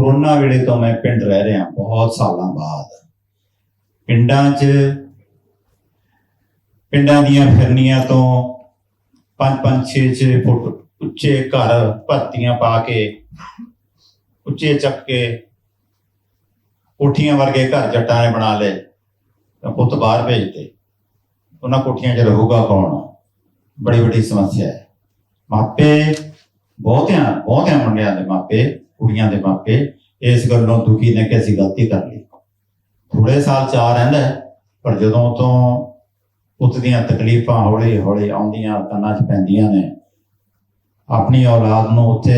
Corona ਵੇਲੇ ਤੋਂ ਮੈਂ ਪਿੰਡ ਰਹਿ ਰਿਹਾ, ਬਹੁਤ ਸਾਲਾਂ ਬਾਅਦ। ਪਿੰਡਾਂ 'ਚ, ਪਿੰਡਾਂ ਦੀਆਂ ਫਿਰਨੀਆਂ ਤੋਂ 5-5 6-6 ਫੁੱਟ ਉੱਚੇ ਘਰ ਭਰਤੀਆਂ ਪਾ ਕੇ, ਉੱਚੇ ਚੱਕ ਕੇ ਕੋਠੀਆਂ ਵਰਗੇ ਘਰ ਜੱਟਾਂ ਨੇ ਬਣਾ ਲਏ, ਤਾਂ ਪੁੱਤ ਬਾਹਰ ਭੇਜਤੇ ਉਹਨਾਂ ਕੋਠੀਆਂ 'ਚ ਰਹੂਗਾ ਕੌਣ? ਬੜੀ ਵੱਡੀ ਸਮੱਸਿਆ ਹੈ। ਮਾਪੇ ਬਹੁਤਿਆਂ ਬਹੁਤਿਆਂ ਮੁੰਡਿਆਂ ਦੇ ਮਾਪੇ। ਕੁੜੀਆਂ ਦੇ ਮਾਪੇ ਇਸ ਗੱਲੋਂ ਦੁਖੀ ਨੇ ਕਿ ਅਸੀਂ ਗਲਤੀ ਕਰ ਲਈ। ਥੋੜੇ ਸਾਲ ਚਾਹ ਰਹਿੰਦਾ ਹੈ, ਪਰ ਜਦੋਂ ਤੋਂ ਪੁੱਤ ਦੀਆਂ ਤਕਲੀਫਾਂ ਹੌਲੀ ਹੌਲੀ ਆਉਂਦੀਆਂ ਕੰਨਾਂ 'ਚ ਪੈਂਦੀਆਂ ਨੇ ਆਪਣੀ ਔਲਾਦ ਨੂੰ ਉੱਥੇ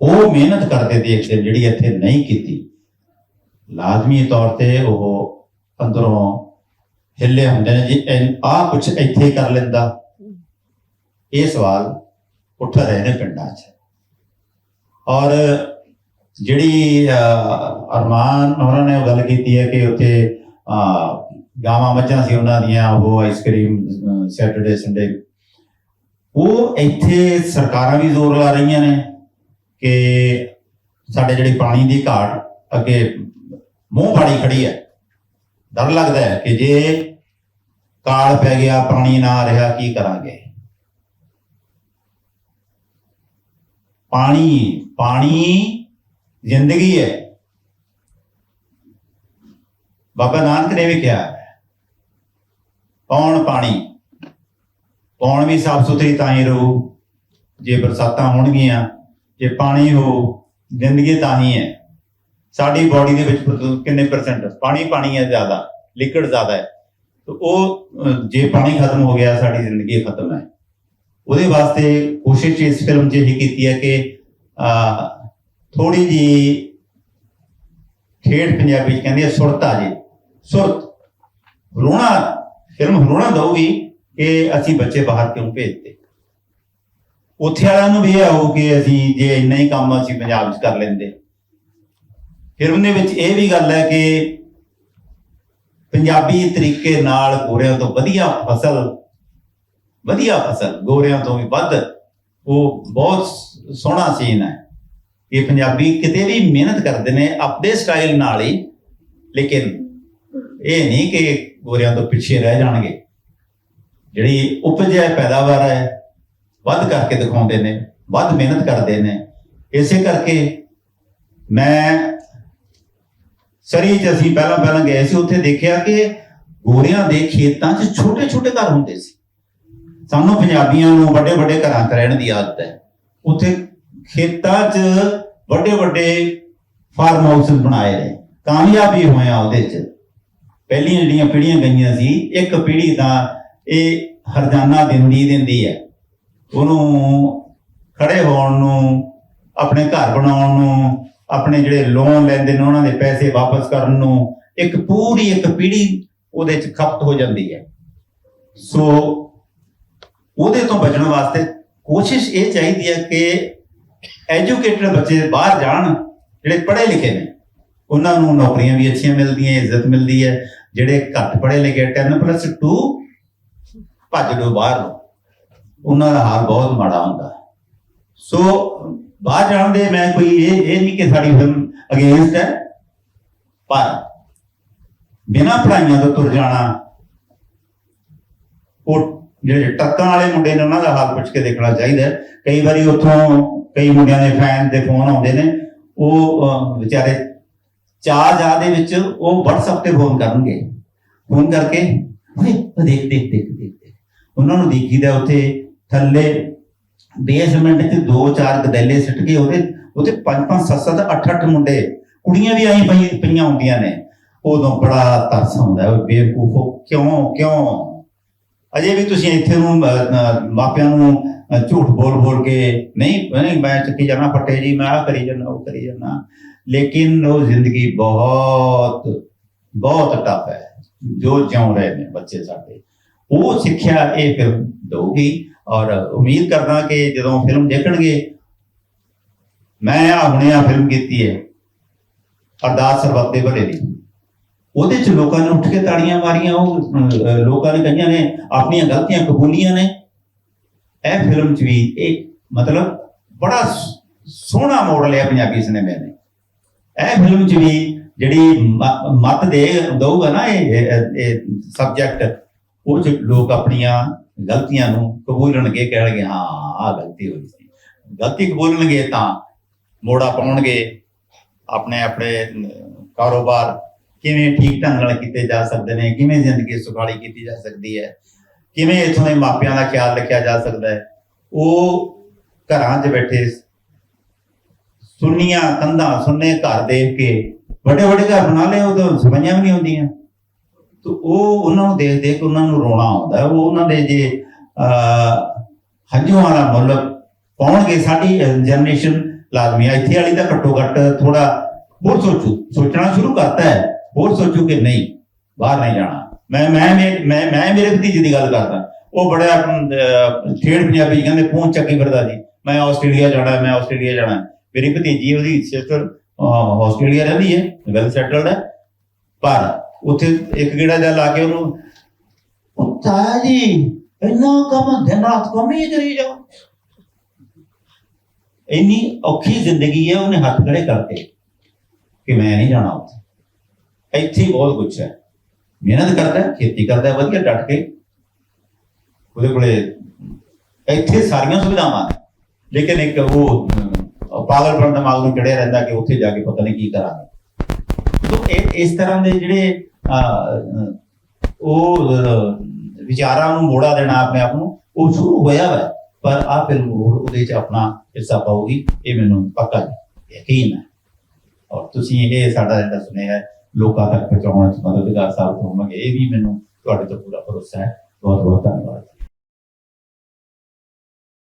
ਉਹ ਮਿਹਨਤ ਕਰਦੇ ਦੇਖਦੇ ਜਿਹੜੀ ਇੱਥੇ ਨਹੀਂ ਕੀਤੀ। ਲਾਜ਼ਮੀ ਤੌਰ ਤੇ ਉਹ ਅੰਦਰੋਂ ਹਿੱਲੇ ਹੁੰਦੇ ਨੇ ਜੀ ਆਹ ਕੁਝ ਇੱਥੇ ਕਰ ਲੈਂਦਾ। ਇਹ ਸਵਾਲ ਉੱਠ ਰਹੇ ਨੇ ਪਿੰਡਾਂ 'ਚ। ਔਰ ਜਿਹੜੀ ਅਰਮਾਨ ਉਹਨਾਂ ਨੇ ਉਹ ਗੱਲ ਕੀਤੀ ਹੈ ਕਿ ਉੱਥੇ ਗਾਵਾਂ ਮੱਝਾਂ ਸੀ ਉਹਨਾਂ ਦੀਆਂ, ਉਹ ਆਈਸਕ੍ਰੀਮ ਸੈਟਰਡੇ ਸੰਡੇ ਉਹ ਇੱਥੇ ਸਰਕਾਰਾਂ ਵੀ ਜ਼ੋਰ ਲਾ ਰਹੀਆਂ ਨੇ ਕਿ ਸਾਡੇ ਜਿਹੜੀ ਪਾਣੀ ਦੀ ਘਾਟ ਅੱਗੇ ਮੂੰਹ ਫਾੜੀ ਖੜੀ ਹੈ। ਡਰ ਲੱਗਦਾ ਹੈ ਕਿ ਜੇ ਕਾਲ ਪੈ ਗਿਆ, ਪਾਣੀ ਨਾ ਆ ਰਿਹਾ, ਕੀ ਕਰਾਂਗੇ? ਪਾਣੀ ਪਾਣੀ ਜ਼ਿੰਦਗੀ ਹੈ। ਬਾਬਾ ਨਾਨਕ ਨੇ ਵੀ ਕਿਹਾ ਪੌਣ ਪਾਣੀ ਪੌਣ ਵੀ ਸਾਫ਼ ਸੁਥਰੀ ਤਾਂ ਹੀ ਰਹੂ। ਜੇ ਬਰਸਾਤਾਂ ਹੋਣਗੀਆਂ, ਜੇ ਪਾਣੀ ਹੋ, ਜ਼ਿੰਦਗੀ ਤਾਂ ਹੀ ਹੈ। ਸਾਡੀ ਬਾਡੀ ਦੇ ਵਿੱਚ ਕਿੰਨੇ ਪਰਸੈਂਟ ਪਾਣੀ ਪਾਣੀ ਹੈ ਜ਼ਿਆਦਾ ਲਿਕਵਿਡ ਜ਼ਿਆਦਾ ਹੈ। ਤੇ ਉਹ, ਜੇ ਪਾਣੀ ਖਤਮ ਹੋ ਗਿਆ, ਸਾਡੀ ਜ਼ਿੰਦਗੀ ਖਤਮ ਹੈ। ਉਹਦੇ ਵਾਸਤੇ ਕੋਸ਼ਿਸ਼ ਇਸ ਫਿਲਮ 'ਚ ਇਹ ਕੀਤੀ ਹੈ ਕਿ ਥੋੜੀ ਜੀ ਠੇਠ ਪੰਜਾਬੀ 'ਚ ਕਹਿੰਦੇ ਆ ਸੁਰਤ ਆ ਜੀ। ਸੁਰਤ। ਰੋਣਾ ਫਿਲਮ ਰੋਣਾ ਦਊਗੀ ਕਿ ਅਸੀਂ ਬੱਚੇ ਬਾਹਰ ਕਿਉਂ ਭੇਜਦੇ ਉੱਥੇ ਵਾਲਿਆਂ ਨੂੰ ਵੀ ਇਹ ਆਊ ਕਿ ਅਸੀਂ ਜੇ ਇੰਨਾ ਹੀ ਕੰਮ ਅਸੀਂ ਪੰਜਾਬ 'ਚ ਕਰ ਲੈਂਦੇ। ਫਿਲਮ ਦੇ ਵਿੱਚ ਇਹ ਵੀ ਗੱਲ ਹੈ ਕਿ ਪੰਜਾਬੀ ਤਰੀਕੇ ਨਾਲ ਗੋਰਿਆਂ ਤੋਂ ਵਧੀਆ ਫਸਲ ਵਧੀਆ ਫਸਲ, ਗੋਰਿਆਂ ਤੋਂ ਵੀ ਵੱਧ ਉਹ ਬਹੁਤ ਸੋਹਣਾ ਸੀਨ ਹੈ ਇਹ ਪੰਜਾਬੀ ਕਿਤੇ ਵੀ ਮਿਹਨਤ ਕਰਦੇ ਨੇ, ਆਪਣੇ ਸਟਾਈਲ ਨਾਲ ਹੀ, ਲੇਕਿਨ ਇਹ ਨਹੀਂ ਕਿ ਗੋਰਿਆਂ ਤੋਂ ਪਿੱਛੇ ਰਹਿ ਜਾਣਗੇ। ਜਿਹੜੀ ਉਪਜ ਹੈ, ਪੈਦਾਵਾਰ ਹੈ, ਵੱਧ ਕਰਕੇ ਦਿਖਾਉਂਦੇ ਨੇ, ਵੱਧ ਮਿਹਨਤ ਕਰਦੇ ਨੇ। ਇਸੇ ਕਰਕੇ ਮੈਂ ਸਰੀ ਚ ਅਸੀਂ ਪਹਿਲਾਂ ਪਹਿਲਾਂ ਗਏ ਸੀ, ਉੱਥੇ ਦੇਖਿਆ ਕਿ ਗੋਰਿਆਂ ਦੇ ਖੇਤਾਂ 'ਚ ਛੋਟੇ ਛੋਟੇ ਘਰ ਹੁੰਦੇ ਸੀ। ਸਾਨੂੰ ਪੰਜਾਬੀਆਂ ਨੂੰ ਵੱਡੇ ਵੱਡੇ ਘਰਾਂ 'ਚ ਰਹਿਣ ਦੀ ਆਦਤ ਹੈ। ਉੱਥੇ ਖੇਤਾਂ 'ਚ ਵੱਡੇ ਵੱਡੇ ਫਾਰਮ ਹਾਊਸ ਬਣਾਏ ਨੇ। ਕਾਮਯਾਬ ਵੀ ਹੋਇਆ ਉਹਦੇ 'ਚ। ਪਹਿਲੀਆਂ ਜਿਹੜੀਆਂ ਪੀੜ੍ਹੀਆਂ ਗਈਆਂ ਸੀ, ਇੱਕ ਪੀੜ੍ਹੀ ਤਾਂ ਇਹ ਹਰਜਾਨਾ ਦਿੰਦੀ ਦਿੰਦੀ ਹੈ। ਉਹਨੂੰ ਖੜੇ ਹੋਣ ਨੂੰ, ਆਪਣੇ ਘਰ ਬਣਾਉਣ ਨੂੰ, ਆਪਣੇ ਜਿਹੜੇ ਲੋਨ ਲੈਂਦੇ ਨੇ, ਉਹਨਾਂ ਦੇ ਪੈਸੇ ਵਾਪਸ ਕਰਨ ਨੂੰ ਇੱਕ ਪੂਰੀ ਇੱਕ ਪੀੜ੍ਹੀ ਉਹਦੇ 'ਚ ਖਪਤ ਹੋ ਜਾਂਦੀ ਹੈ। ਸੋ ਉਹਦੇ ਤੋਂ ਬਚਣ ਵਾਸਤੇ ਕੋਸ਼ਿਸ਼ ਇਹ ਚਾਹੀਦੀ ਹੈ ਕਿ ਐਜੂਕੇਟਡ ਬੱਚੇ ਬਾਹਰ ਜਾਣ, ਜਿਹੜੇ ਪੜ੍ਹੇ ਲਿਖੇ ਨੇ। ਉਹਨਾਂ ਨੂੰ ਨੌਕਰੀਆਂ ਵੀ ਅੱਛੀਆਂ ਮਿਲਦੀਆਂ, ਇੱਜ਼ਤ ਮਿਲਦੀ ਹੈ। ਜਿਹੜੇ ਘੱਟ ਪੜ੍ਹੇ ਲਿਖੇ 10+2 ਭੱਜ ਲੋ ਬਾਹਰ ਨੂੰ। ਉਹਨਾਂ ਦਾ ਹਾਲ ਬਹੁਤ ਮਾੜਾ ਹੁੰਦਾ ਸੋ ਬਾਹਰ ਜਾਣ ਦੇ ਮੈਂ ਕੋਈ ਇਹ ਇਹ ਨਹੀਂ ਕਿ ਸਾਡੀ ਫਿਲਮ ਅਗੇਂਸਟ ਹੈ, ਪਰ ਬਿਨਾਂ ਪੜਾਈਆਂ ਤੋਂ ਤੁਰ ਜਾਣਾ, ਉਹ ਜਿਹੜੇ ਟੱਕਾਂ ਵਾਲੇ ਮੁੰਡੇ ਨੇ ਉਹਨਾਂ ਦਾ ਹਾਲ ਪੁੱਛ ਕੇ ਦੇਖਣਾ ਚਾਹੀਦਾ ਕਈ ਵਾਰੀ ਉੱਥੋਂ ਕਈ ਮੁੰਡਿਆਂ ਦੇ ਫੈਨ ਦੇ ਫੋਨ ਆਉਂਦੇ ਨੇ, ਉਹ ਵਿਚਾਰੇ ਚਾਹ ਜਾ ਦੇ ਵਿੱਚ ਉਹ WhatsApp ਤੇ ਫੋਨ ਕਰਨਗੇ। ਫੋਨ ਕਰਕੇ, ਓਏ, ਉਹ ਦੇਖ ਦੇਖ ਦੇਖ ਦੇਖ ਉਹਨਾਂ ਨੂੰ ਦੇਖੀਦਾ ਉੱਥੇ ਥੱਲੇ ਬੇਸਮੈਂਟ 'ਚ ਦੋ ਚਾਰ ਗਦੈਲੇ ਸਿੱਟ ਕੇ ਉਹਦੇ ਉਹਦੇ ਪੰਜ ਪੰਜ, ਸੱਤ ਸੱਤ, ਅੱਠ ਅੱਠ ਮੁੰਡੇ, ਕੁੜੀਆਂ ਵੀ ਆਈ ਪਈ ਪਈਆਂ ਹੁੰਦੀਆਂ ਨੇ। ਉਦੋਂ ਬੜਾ ਤਰਸ ਆਉਂਦਾ ਬੇਵਕੂਫੋ, ਕਿਉਂ ਕਿਉਂ? ਅਜੇ ਵੀ ਤੁਸੀਂ ਇੱਥੇ ਨੂੰ ਮਾਪਿਆਂ ਨੂੰ ਝੂਠ ਬੋਲ ਬੋਲ ਕੇ ਨਹੀਂ ਨਹੀਂ, ਮੈਂ ਚੱਕੀ ਜਾਣਾ ਫੱਟੇ ਜੀ, ਮੈਂ ਆ ਕਰੀ ਜਾਣਾ, ਉਹ ਕਰੀ ਜਾਣਾ। ਲੇਕਿਨ ਉਹ ਜ਼ਿੰਦਗੀ ਬਹੁਤ ਬਹੁਤ ਟਫ ਹੈ। ਜੋ ਜਿਉਂ ਰਹੇ ਨੇ ਬੱਚੇ ਸਾਡੇ। ਉਹ ਸਿੱਖਿਆ ਇਹ ਫਿਲਮ ਦਊਗੀ ਔਰ ਉਮੀਦ ਕਰਦਾ ਕਿ ਜਦੋਂ ਫਿਲਮ ਦੇਖਣਗੇ, ਮੈਂ ਆ ਹੁਣੇ ਆ ਫਿਲਮ ਕੀਤੀ ਹੈ। ਅਰਦਾਸ ਸਰਬੱਤ ਦੇ ਭਲੇ ਦੀ। ਉਹਦੇ ਚ ਲੋਕਾਂ ਨੇ ਉੱਠ ਕੇ ਤਾੜੀਆਂ ਮਾਰੀਆਂ, ਉਹ ਲੋਕਾਂ ਨੇ ਕਈਆਂ ਨੇ, ਆਪਣੀਆਂ ਗਲਤੀਆਂ ਕਬੂਲੀਆਂ ਨੇ। ਇਹ ਫਿਲਮ ਚ ਵੀ ਇਹ ਮਤਲਬ ਬੜਾ ਸੋਹਣਾ ਮੋੜ ਲਿਆ ਪੰਜਾਬੀ ਸਿਨੇਮੇ ਨੇ ਇਹ ਫਿਲਮ ਚ ਵੀ ਜਿਹੜੀ ਮਤ ਦੇ ਦਊਗਾ ਨਾ ਇਹ ਸਬਜੈਕਟ ਉਹ ਚ ਲੋਕ ਆਪਣੀਆਂ ਗਲਤੀਆਂ ਨੂੰ ਕਬੂਲਣਗੇ, ਕਹਿਣਗੇ, ਹਾਂ, ਆਹ ਗਲਤੀ ਹੋਈ ਸੀ। ਗਲਤੀ ਕਬੂਲਣਗੇ ਤਾਂ ਮੋੜਾ ਪਾਉਣਗੇ ਆਪਣੇ ਆਪਣੇ ਕਾਰੋਬਾਰ ਕਿਵੇਂ ਠੀਕ ਢੰਗ ਨਾਲ ਕੀਤੇ ਜਾ ਸਕਦੇ ਨੇ ਕਿਵੇਂ ਜ਼ਿੰਦਗੀ ਸੁਖਾਲੀ ਕੀਤੀ ਜਾ ਸਕਦੀ ਹੈ ਕਿਵੇਂ ਇਥੋਂ ਦੇ ਮਾਪਿਆਂ ਦਾ ਖਿਆਲ ਰੱਖਿਆ ਜਾ ਸਕਦਾ ਹੈ ਉਹ ਘਰਾਂ 'ਚ ਬੈਠੇ ਸੁੰਨੀਆਂ ਕੰਧਾਂ ਸੁੰਨੇ ਘਰ ਦੇਖ ਕੇ ਵੱਡੇ ਵੱਡੇ ਘਰ ਬਣਾ ਲਏ ਉਹ ਤਾਂ ਸਫਾਈਆਂ ਵੀ ਨਹੀਂ ਹੁੰਦੀਆਂ। ਤੇ ਉਹ ਉਹਨਾਂ ਨੂੰ ਦੇਖ ਦੇਖ ਉਹਨਾਂ ਨੂੰ ਰੋਣਾ ਆਉਂਦਾ ਉਹ ਉਹਨਾਂ ਦੇ ਜੇ ਅਹ, ਹੰਝੂਆਂ ਦਾ ਮੁੱਲ ਪਾਉਣਗੇ ਸਾਡੀ ਜਨਰੇਸ਼ਨ ਲਾਜ਼ਮੀ ਇੱਥੇ ਵਾਲੀ ਤਾਂ ਘੱਟੋ ਘੱਟ ਥੋੜਾ ਹੋਰ ਸੋਚੂ ਸੋਚਣਾ ਸ਼ੁਰੂ ਕਰਤਾ ਹੈ। ਹੋਰ ਸੋਚੂ ਕਿ ਨਹੀਂ ਬਾਹਰ ਨਹੀਂ ਜਾਣਾ। ਮੈਂ ਮੈਂ ਮੈਂ ਮੈਂ ਮੇਰੇ ਭਤੀਜੇ ਦੀ ਗੱਲ ਕਰਦਾ। ਉਹ ਬੜਾ ਅਹ, ਪੰਜਾਬੀ ਕਹਿੰਦੇ ਪੂੰਛ ਚੱਕੀ ਫਿਰਦਾ ਸੀ। ਮੈਂ ਆਸਟ੍ਰੇਲੀਆ ਜਾਣਾ ਮੈਂ ਆਸਟ੍ਰੇਲੀਆ ਜਾਣਾ। ਮੇਰੀ ਭਤੀਜੀ ਉਹਦੀ ਸਿਸਟਰ ਆਸਟ੍ਰੇਲੀਆ ਰਹਿੰਦੀ ਹੈ ਵੈਲ ਸੈਟਲਡ ਹੈ। ਪਰ ਉੱਥੇ ਇੱਕ ਗੇੜਾ ਜਾ ਲਾ ਕੇ ਉਹਨੂੰ ਉਹ ਜੀ ਇੰਨਾ ਕੰਮ ਦਿਨ ਰਾਤ ਕੰਮ ਹੀ ਕਰੀ ਜਾਓ। ਇੰਨੀ ਔਖੀ ਜ਼ਿੰਦਗੀ ਹੈ ਉਹਨੇ ਹੱਥ ਖੜੇ ਕਰਕੇ ਕਿ ਮੈਂ ਨਹੀਂ ਜਾਣਾ ਉੱਥੇ। ਇੱਥੇ ਹੀ ਬਹੁਤ ਕੁਛ ਹੈ। ਮਿਹਨਤ ਕਰਦਾ ਖੇਤੀ ਕਰਦਾ ਵਧੀਆ ਡਟ ਕੇ। ਉਹਦੇ ਕੋਲੇ ਇੱਥੇ ਸਾਰੀਆਂ ਸੁਵਿਧਾਵਾਂ ਨੇ। ਲੇਕਿਨ ਇੱਕ ਉਹ ਅਹ, ਪਾਗਲਪਨ ਦਿਮਾਗ ਨੂੰ ਚੜਿਆ ਰਹਿੰਦਾ ਕਿ ਉੱਥੇ ਜਾ ਕੇ ਪਤਾ ਨਹੀਂ ਕੀ ਕਰਾਂਗੇ। ਤੋ ਇਹ ਇਸ ਤਰ੍ਹਾਂ ਦੇ ਜਿਹੜੇ ਅਹ, ਉਹ ਵਿਚਾਰਾਂ ਨੂੰ ਮੋੜਾ ਦੇਣਾ ਆਪਣੇ ਆਪ ਨੂੰ ਉਹ ਸ਼ੁਰੂ ਹੋਇਆ ਵਾ। ਪਰ ਆ ਫਿਲਮ ਉਹਦੇ ਚ ਆਪਣਾ ਹਿੱਸਾ ਪਾਉਗੀ ਇਹ ਮੈਨੂੰ ਪੱਕਾ ਯਕੀਨ ਹੈ। ਔਰ ਤੁਸੀਂ ਇਹ ਸਾਡਾ ਜਿਹੜਾ ਸੁਨੇਹਾ ਹੈ ਲੋਕਾਂ ਤੱਕ ਪਹੁੰਚਾਉਣ ਚ ਮਦਦਗਾਰ ਸਾਬਤ ਹੋਵਾਂਗੇ ਇਹ ਵੀ ਮੈਨੂੰ ਤੁਹਾਡੇ ਤੋਂ ਪੂਰਾ ਭਰੋਸਾ ਹੈ। ਬਹੁਤ ਬਹੁਤ ਧੰਨਵਾਦ।